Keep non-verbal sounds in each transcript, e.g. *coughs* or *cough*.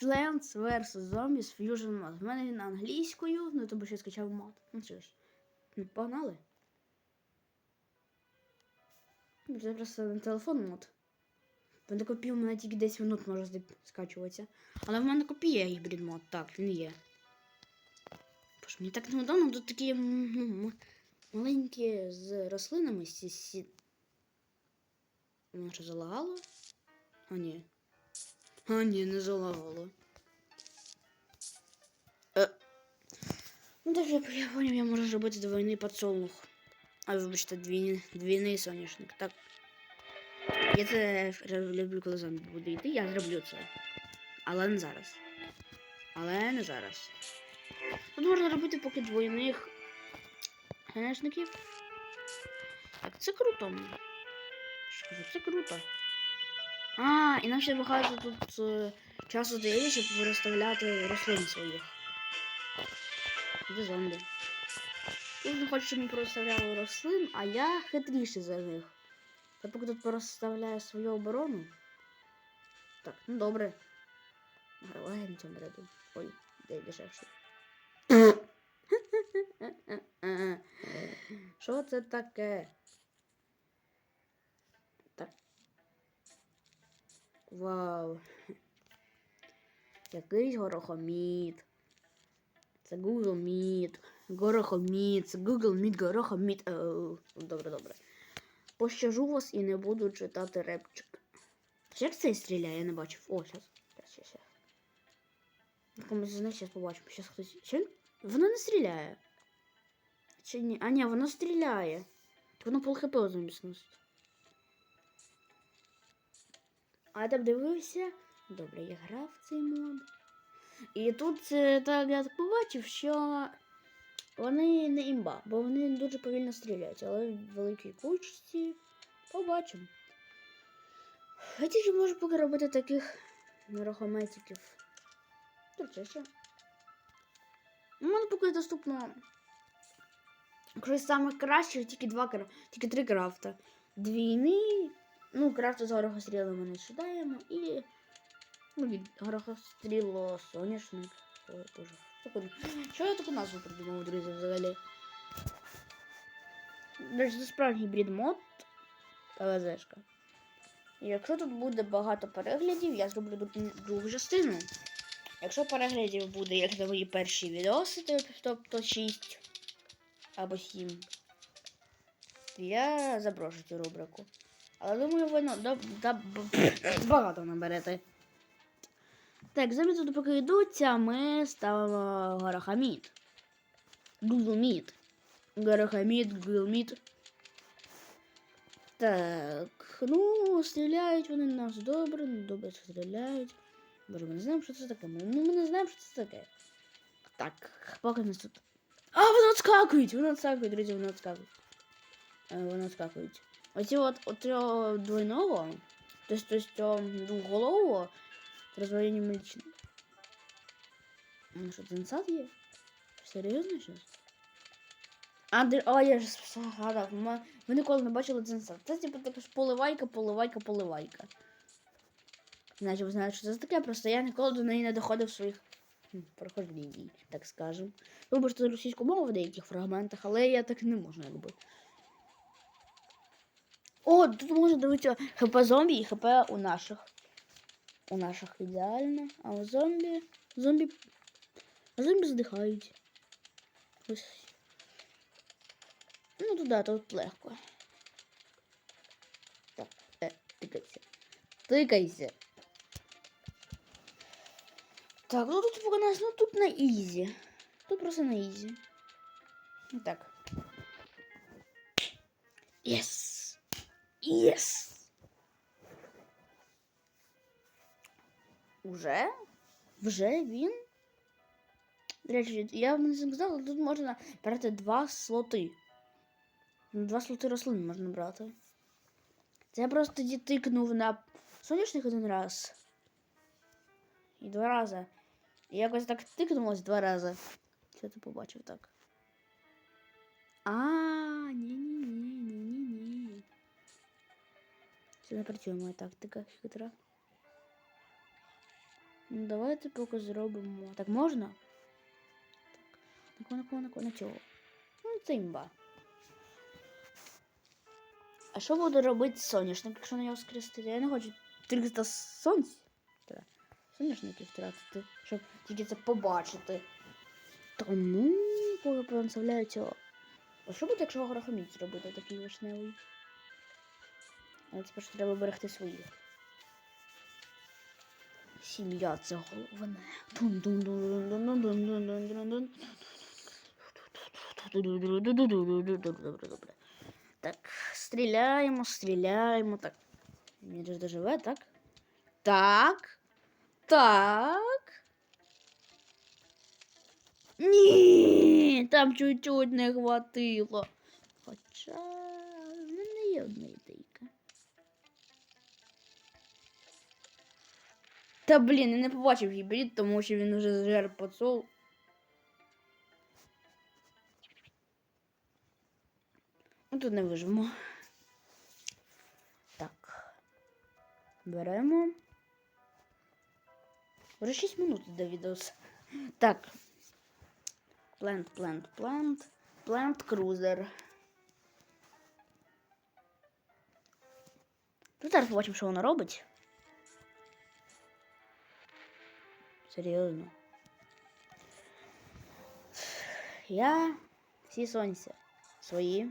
Plants vs. Zombies Fusion Mod. В мене він англійською, ну тому що я скачав мод. Ну що ж. Ну, погнали. Ну, Це просто на телефон мод. Він на копію у мене тільки 10 минут може скачуватися. Але в мене копія гібрид мод, так, він є. Боже, мені так неудобно, тут такі ну, маленькі з рослинами. Сі. Воно залагало? А ні. А ні, не залагало. Е. Ну так я, поняв, я можу зробити двойний подсолнух. А вибачте, двійний, двійний соняшник. Так. Я це люблю, коли зомбі буде йти, я зроблю це. Але не зараз. Але не зараз. Тут можна робити поки двойних соняшників. Так, це круто. Що це круто. А, і нам багато тут е, часу дає, щоб виставляти рослин своїх. Де зомбі? Тут не хочу, щоб ми проставляли рослин, а я хитріший за них. Я поки тут проставляю свою оборону. Так, ну добре. Гравай на цьому ряду. Ой, де дешевше. *coughs* Що це таке? Вау. Якийсь горохоміт. Це Google Meet. Горохоміт. Це Google Meet, горохоміт. Оу. Добре, добре. Пощажу вас і не буду читати репчик. Як цей стріляє, я не бачив. О, щас. Щас, щас, щас. Комусь з них побачимо. Щас хтось. Чи? Воно не стріляє. Чи ні? А ні, воно стріляє. Воно пол хп зомбі А я так дивився. Добре, я грав цей мод. І тут е, так я так побачив, що вони не імба, бо вони дуже повільно стріляють, але в великій кучці побачимо. Я тільки можу поки робити таких це ще. У мене поки доступно. Якщо з самих кращих, тільки два тільки три крафта. Двійний. Ну, крафта з горохострілами ми не читаємо і. Ну, від горохостріло соняшник. Ой, боже. Що я таку назву придумав, друзі, взагалі? Це справжній брід мод ЛЗшка. І якщо тут буде багато переглядів, я зроблю друг- другу частину. Якщо переглядів буде, як на мої перші відоси, то- тобто 6 або 7, то я заброшу цю рубрику. Але думаю, ви ну, да, да, багато наберете. Так, замість тут поки йдуться, ми ставимо горохамід. Гулмід. Горохамід, гулмід. Так, ну, стріляють вони нас добре, ну добре стріляють. Боже, ми не знаємо, що це таке. Ну, ми не знаємо, що це таке. Так, поки нас тут. А, вони відскакують! Вони відскакують, друзі, вони відскакують. Е, Вони відскакують. Оці от, от цього двойного, тобто, тобто цього двоголового, розвалення мельчини. Ну що, дзенсад є? Серйозно щось? А, а я ж згадав, ми, ніколи не бачили дзенсад. Це типу така ж поливайка, поливайка, поливайка. Значить, ви знаєте, що це таке, просто я ніколи до неї не доходив своїх хм, так скажем. Вибачте російську мову в деяких фрагментах, але я так не можу, якби. О, тут можна дивитися хп зомбі і хп у наших. У наших ідеально. А у зомбі. Зомбі. А зомбі здихають. Ось. Ну туди, тут легко. Так, е, тикайся. Тикайся. Так, ну тут у нас, ну тут на ізі. Тут просто на ізі. Ну так. Єс! Уже? Вже він? До речі, я вам не сказала, тут можна брати два слоти. Ну, Два слоти рослин можна брати. Це я просто тоді тикнув на соняшник один раз. І два рази. І якось так тикнулось два рази. Що ти побачив так? А, ні-ні-ні-ні-ні-ні. Це моя тактика хитра. Ну, давайте поки зробимо. Так можна? Так, на кого, на кого, на цього. Ну, це імба. А що буде робити соняшник, якщо на нього скрестити? Я не хочу 300 сонць. Соняшників втратити, щоб тільки це побачити. Тому поки пронаставляю цього. А що буде, якщо горохоміць зробити такий вишневий? Але тепер що треба берегти своїх. Сім'я це головне. Добре. Так, стріляємо, стріляємо. Так. Мені ж доживе, так? Так. Так. Ні, там чуть-чуть не хватило. Хоча. Та блін, я не побачив гібрид, тому що він уже жер поцол. Ну, тут не вижимо. Так. Беремо. Вже 6 минут йде відос. Так. Плент, плент, плент. Плент крузер. Ну, зараз побачимо, що вона робить. Серйозно. Я всі сонця свої.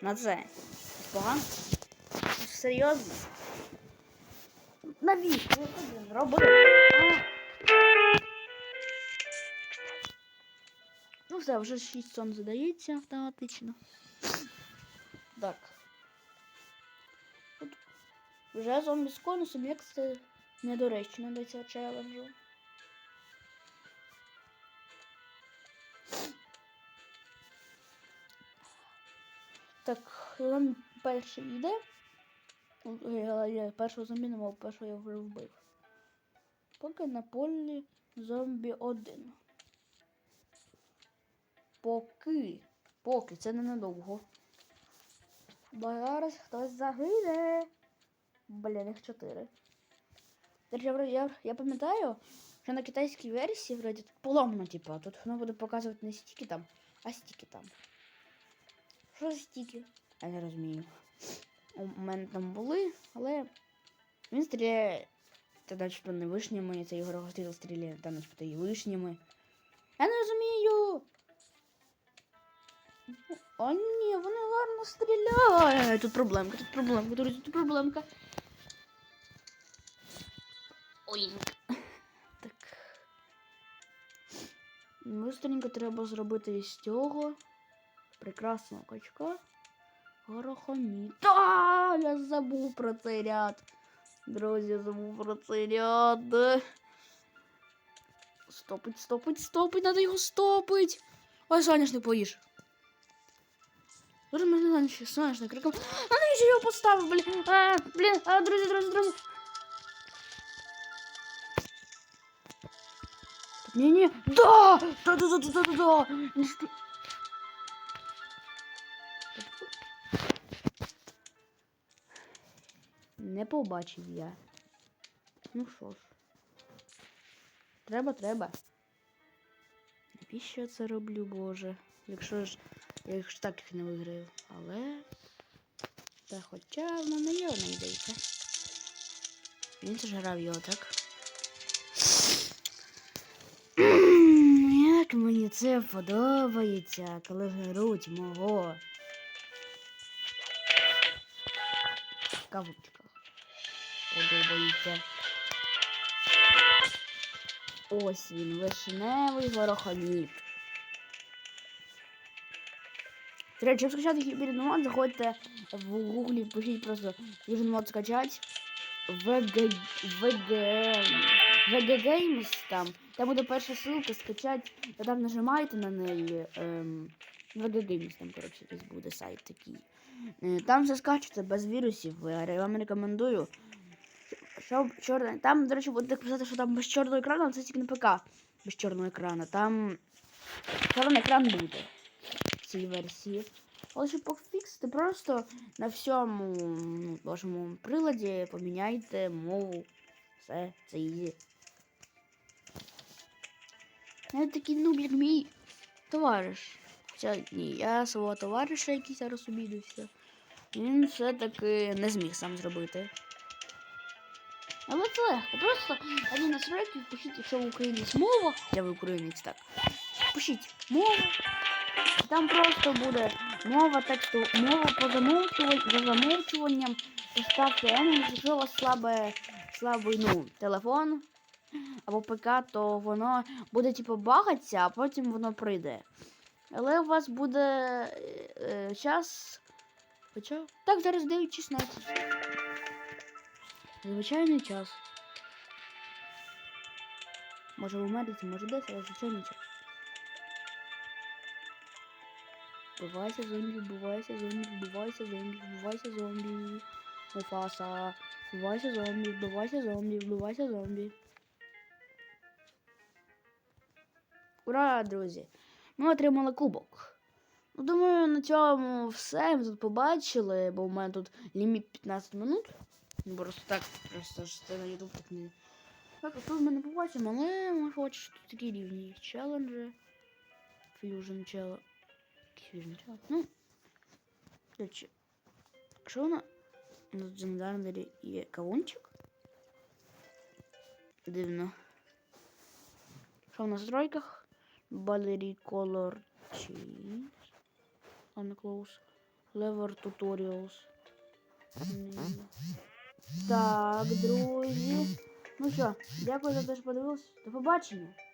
На це. Погано? Серйозно? Навіщо? Я це зробив? А? Ну все, вже 6 сон задається автоматично. Так. От вже зомбі з конусом, як це недоречно до цього челенджу. Так, зомбі перший йде. Я, я мав, першого я вже вбив. Поки на полі зомбі один. Поки. Поки, це ненадовго. Бо зараз хтось загине. Блін, їх чотири. Я, вроді- я, я пам'ятаю, що на китайській версії вроді тут поломано, типу, тут воно буде показувати не стільки там, а стільки там. Що за стільки? Я не розумію. У мене там були, але він стріляє. Та начебто не вишнями, це його рогостило стріляє, та начебто і вишнями. Я не розумію. О, ні, вони гарно стріляють. Тут проблемка, тут проблемка, друзі, тут проблемка. Ой. *laughs* Так. Быстренько треба зробити із цього прекрасного качка. Горохомі. Та, я забув про цей ряд. Друзі, забув про цей ряд. Стопить, стопить, стопить, надо його стопить. Ой, соняшник поїж. Дуже мене соняшник, соняшник криком. А навіщо його поставив, блін? А, блін, а, друзі, друзі, друзі. Ні-ні, да! Да, да, да, да, да, да. Він Не побачив я. Ну що ж. Треба, треба. Навіщо я це роблю, Боже? Якщо ж я їх так їх не виграю. Але. Та хоча в мене є одна ідейка. Він ж грав його, так? Як мені це подобається, коли геруть мого. В. Подобається. Ось він, вишневий горохоміт. До речі, щоб скачати Hyperion Mod, заходьте в гуглі, пишіть просто Fusion Mod скачать. VG... VG... VG Games там. Там буде перша ссылка скачать. Та там нажимаєте на неї. Ем, VG Games там, коротше, десь буде сайт такий. Е, Там все скачується без вірусів. Я вам рекомендую. Щоб чорне. Там, до речі, буде писати, що там без чорного екрану, але це тільки на ПК. Без чорного екрану. Там чорний екран буде в цій версії. Але щоб пофіксити, просто на всьому ну, вашому приладі поміняйте мову. Все, це ізі. Я такий нуб, як мій товариш. Хоча ні, я свого товариша, який зараз обідався, він все-таки не зміг сам зробити. Але це легко. Просто один настройки пишіть, якщо в Україні мова, я в українець так. Пишіть мова. Там просто буде мова тексту, мова по замовчуванню, за замовчуванням. Поставте якщо у вас слабе, слабий ну, телефон або ПК, то воно буде типу багатися, а потім воно прийде. Але у вас буде е, е, час. Хоча? Так, зараз 9.16. Звичайний час. Може в Америці, може десь, але звичайний час. Вбивайся зомбі, вбивайся зомбі, вбивайся зомбі, вбивайся зомбі. Муфаса. Вбивайся зомбі, вбивайся зомбі, вбивайся зомбі. Ура, друзі! Ми отримали кубок. Ну, думаю, на цьому все. Ми тут побачили, бо у мене тут ліміт 15 минут. Ну, Просто так, просто ж це на YouTube так не. Так, тут ми не побачимо, але ми хочемо тут такі рівні челенджі. Fusion чело. Fusion чело. Ну. До речі. Що вона? На легендарнері є кавунчик? Дивно. Що в настройках? Battery Color Change. On close. Lever Tutorials. Так, друзі. Ну що, дякую за те, що подивилися. До побачення.